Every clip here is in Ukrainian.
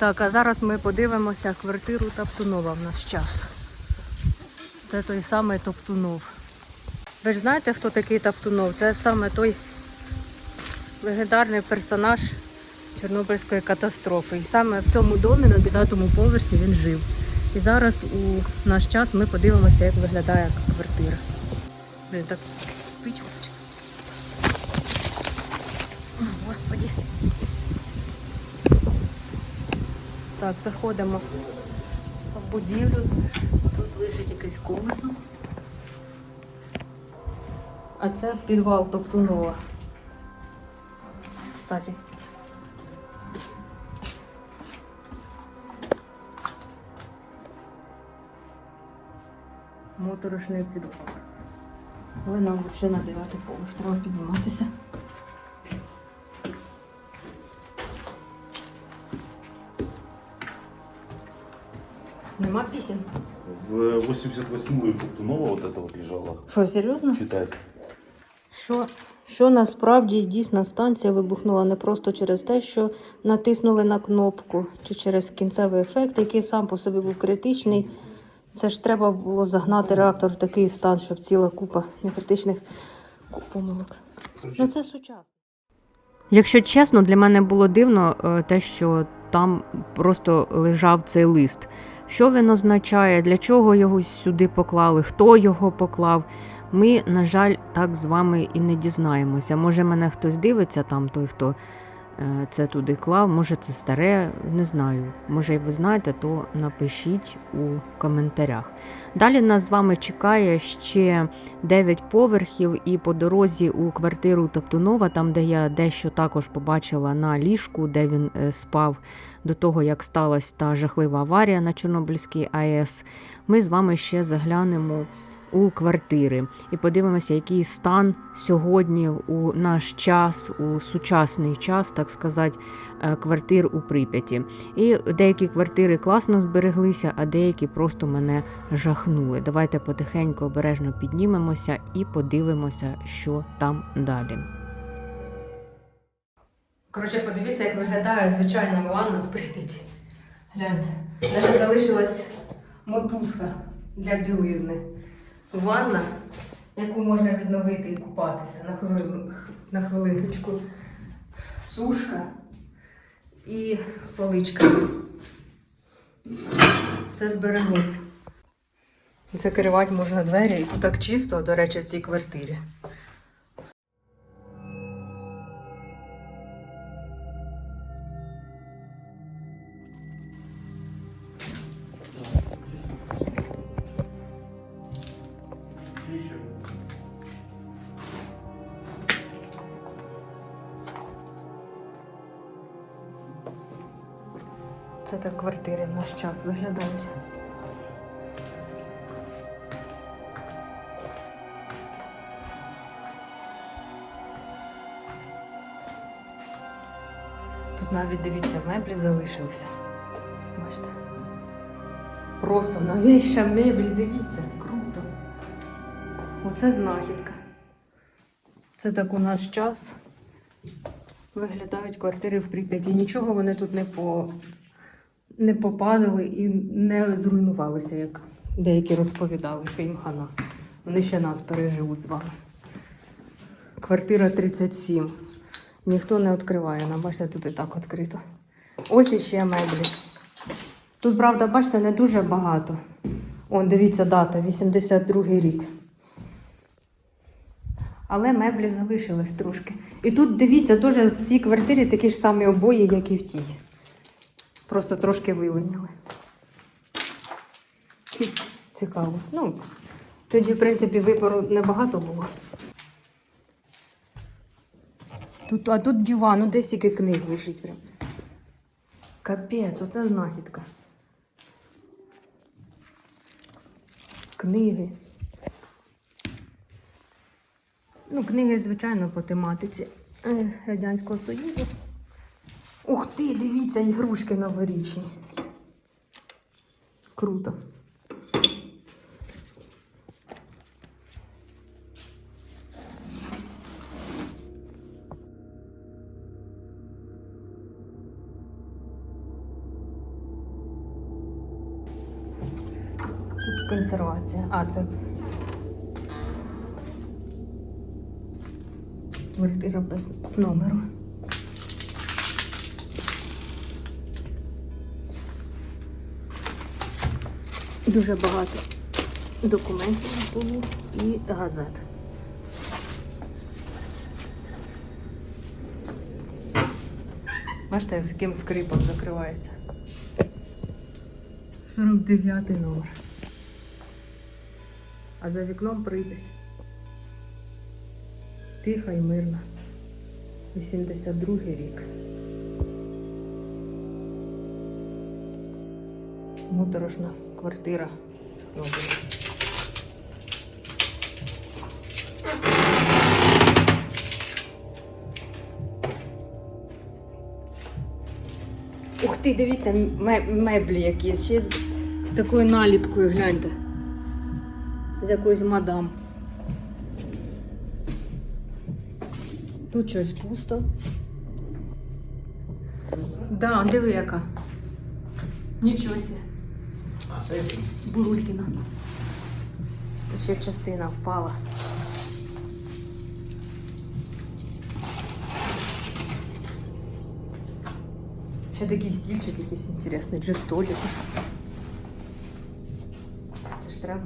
Так, а зараз ми подивимося квартиру Топтунова в наш час. Це той самий Топтунов. Ви ж знаєте, хто такий Топтунов? Це саме той легендарний персонаж Чорнобильської катастрофи. І саме в цьому домі на 9 поверсі він жив. І зараз у наш час ми подивимося, як виглядає квартира. Блін, так. О, Господі. Так, заходимо в будівлю. Тут лежить якийсь колесо. А це підвал Топтунова. Кстати. Моторошний підвал. Але нам ще на дев'ятий поверх треба підніматися. Нема пісень. В 88-ю Топтунова вот это вот лежала. Що, серйозно? Читать. Що, що насправді дійсно станція вибухнула не просто через те, що натиснули на кнопку, чи через кінцевий ефект, який сам по собі був критичний. Це ж треба було загнати реактор в такий стан, щоб ціла купа некритичних помилок. Ну це сучасно. Якщо чесно, для мене було дивно е, те, що там просто лежав цей лист. Що він означає, для чого його сюди поклали, хто його поклав. Ми, на жаль, так з вами і не дізнаємося. Може, мене хтось дивиться там, той, хто це туди клав, може це старе, не знаю. Може, і ви знаєте, то напишіть у коментарях. Далі нас з вами чекає ще 9 поверхів, і по дорозі у квартиру Топтунова, там, де я дещо також побачила на ліжку, де він е, спав до того, як сталася та жахлива аварія на Чорнобильській АЕС, ми з вами ще заглянемо у квартири і подивимося, який стан сьогодні у наш час, у сучасний час, так сказати, е, квартир у Прип'яті. І деякі квартири класно збереглися, а деякі просто мене жахнули. Давайте потихеньку обережно піднімемося і подивимося, що там далі. Коротше, подивіться, як виглядає звичайна ванна в Прип'яті. Гляньте, навіть залишилась мотузка для білизни. Ванна, яку можна відновити і купатися на, хвилин, на хвилиночку. Сушка і поличка. Все збереглося. Закривати можна двері, і тут так чисто, до речі, в цій квартирі. Це так квартири в наш час виглядають. Тут навіть дивіться, меблі залишилися. Бачите? Просто новіша мебель, дивіться, круто. Оце знахідка. Це так у наш час виглядають квартири в Прип'яті. Нічого вони тут не по не попадали і не зруйнувалися, як деякі розповідали, що їм хана. Вони ще нас переживуть з вами. Квартира 37. Ніхто не відкриває нам, бачите, тут і так відкрито. Ось іще меблі. Тут, правда, бачите, не дуже багато. Он, дивіться, дата 82-й рік. Але меблі залишились трошки. І тут, дивіться, теж в цій квартирі такі ж самі обої, як і в тій. Просто трошки виленяли. Хм, Цікаво. Ну, тоді, в принципі, вибору небагато було. Тут, а тут диван, ну десь тільки книг лежить прям. Капець, оце знахідка. Книги. Ну, книги, звичайно, по тематиці е, Радянського Союзу. Ух ти, дивіться, ігрушки новорічні. Круто. Тут консервація. А, це. Квартира без номеру. Дуже багато документів на полу і газет. Бачите, з яким скрипом закривається. 49 номер. А за вікном Прип'ять. Тиха і мирна. 82 рік. Моторошна квартира. Ух ти, дивіться, меблі якісь ще з, з такою наліпкою, гляньте. З якоюсь мадам. Тут щось пусто. Да, диви яка. Нічого сі. Бурулькіна. Ще частина впала. Ще такий стільчик якийсь інтересний, чи столик. Це ж треба.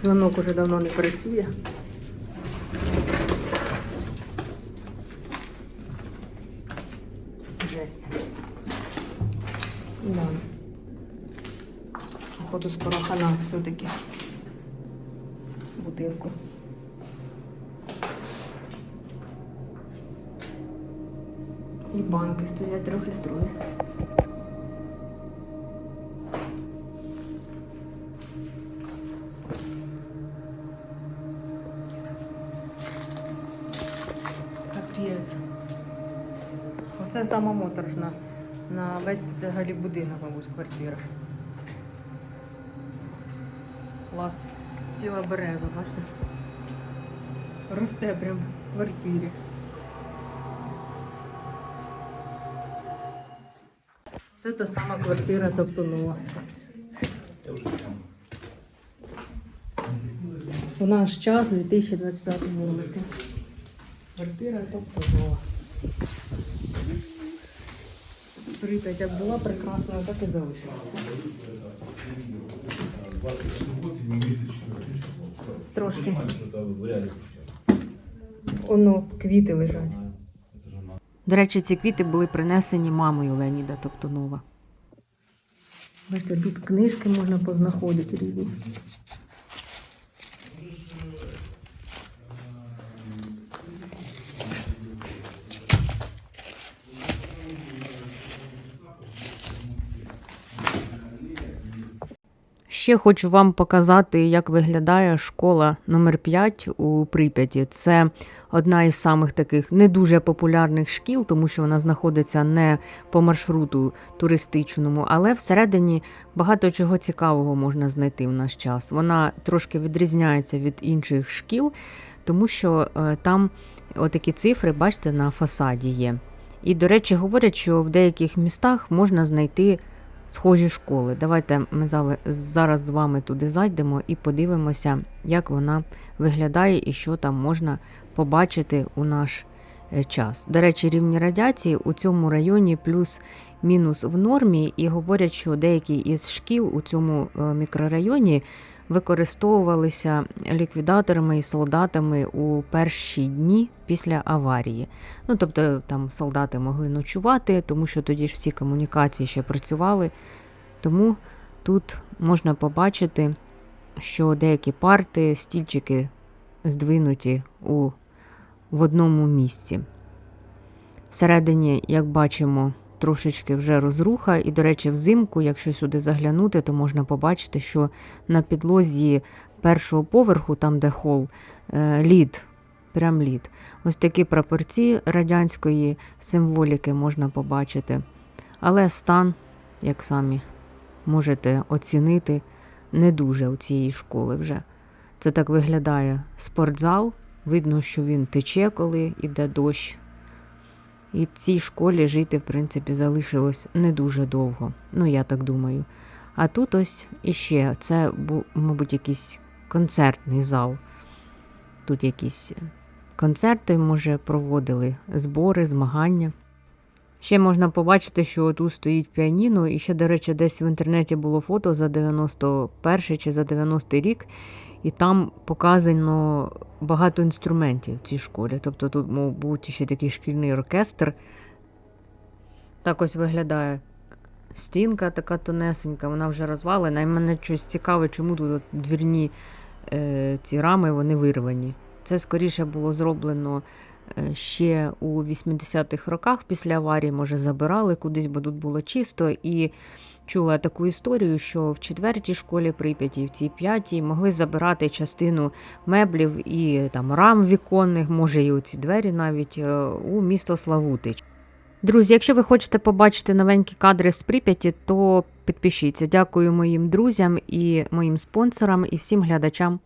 Дзвонок уже давно не працює. Жесть. Да. Походу скоро хана все-таки будинку. І банки стоять трьохлітрові. Капець. Оце сама моторошна на весь взагалі будинок, мабуть, квартира. Клас. Ціла береза, бачите? Росте прям в квартирі. Це та сама квартира Топтунова. Я. У наш час, у 2025 році. Квартира Топтунова. Прип'ять як була прекрасною, так і залишилася. Трошки. Воно квіти лежать. До речі, ці квіти були принесені мамою Леоніда Топтунова. Бачите, тут книжки можна познаходити різні. Ще хочу вам показати, як виглядає школа номер 5 у Прип'яті. Це одна із самих таких не дуже популярних шкіл, тому що вона знаходиться не по маршруту туристичному, але всередині багато чого цікавого можна знайти в наш час. Вона трошки відрізняється від інших шкіл, тому що е, там отакі цифри, бачите, на фасаді є. І, до речі, говорять, що в деяких містах можна знайти схожі школи. Давайте ми зараз з вами туди зайдемо і подивимося, як вона виглядає і що там можна побачити у наш е, час. До речі, рівні радіації у цьому районі плюс-мінус в нормі, і говорять, що деякі із шкіл у цьому е, мікрорайоні використовувалися ліквідаторами і солдатами у перші дні після аварії. Ну, тобто там солдати могли ночувати, тому що тоді ж всі комунікації ще працювали. Тому тут можна побачити, що деякі парти, стільчики здвинуті у, в одному місці. Всередині, як бачимо, трошечки вже розруха, і, до речі, взимку, якщо сюди заглянути, то можна побачити, що на підлозі першого поверху, там де хол, е, лід, прям лід. Ось такі прапорці радянської символіки можна побачити. Але стан, як самі можете оцінити, не дуже у цієї школи вже. Це так виглядає спортзал. Видно, що він тече, коли йде дощ. І цій школі жити, в принципі, залишилось не дуже довго. Ну, я так думаю. А тут ось іще це був, мабуть, якийсь концертний зал. Тут якісь концерти, може, проводили, збори, змагання. Ще можна побачити, що тут стоїть піаніно, і ще, до речі, десь в інтернеті було фото за 91 чи за 90 рік, і там показано багато інструментів в цій школі. Тобто тут, мабуть, ще такий шкільний оркестр. Так ось виглядає стінка така тонесенька, вона вже розвалена. І мене щось цікаве, чому тут двірні е, ці рами вони вирвані. Це скоріше було зроблено е, ще у 80-х роках після аварії, може, забирали кудись, бо тут було чисто. І чула таку історію, що в четвертій школі Прип'яті, в цій п'ятій могли забирати частину меблів і там рам віконних, може, і оці двері навіть е, у місто Славутич. Друзі, якщо ви хочете побачити новенькі кадри з Прип'яті, то підпишіться. Дякую моїм друзям і моїм спонсорам і всім глядачам.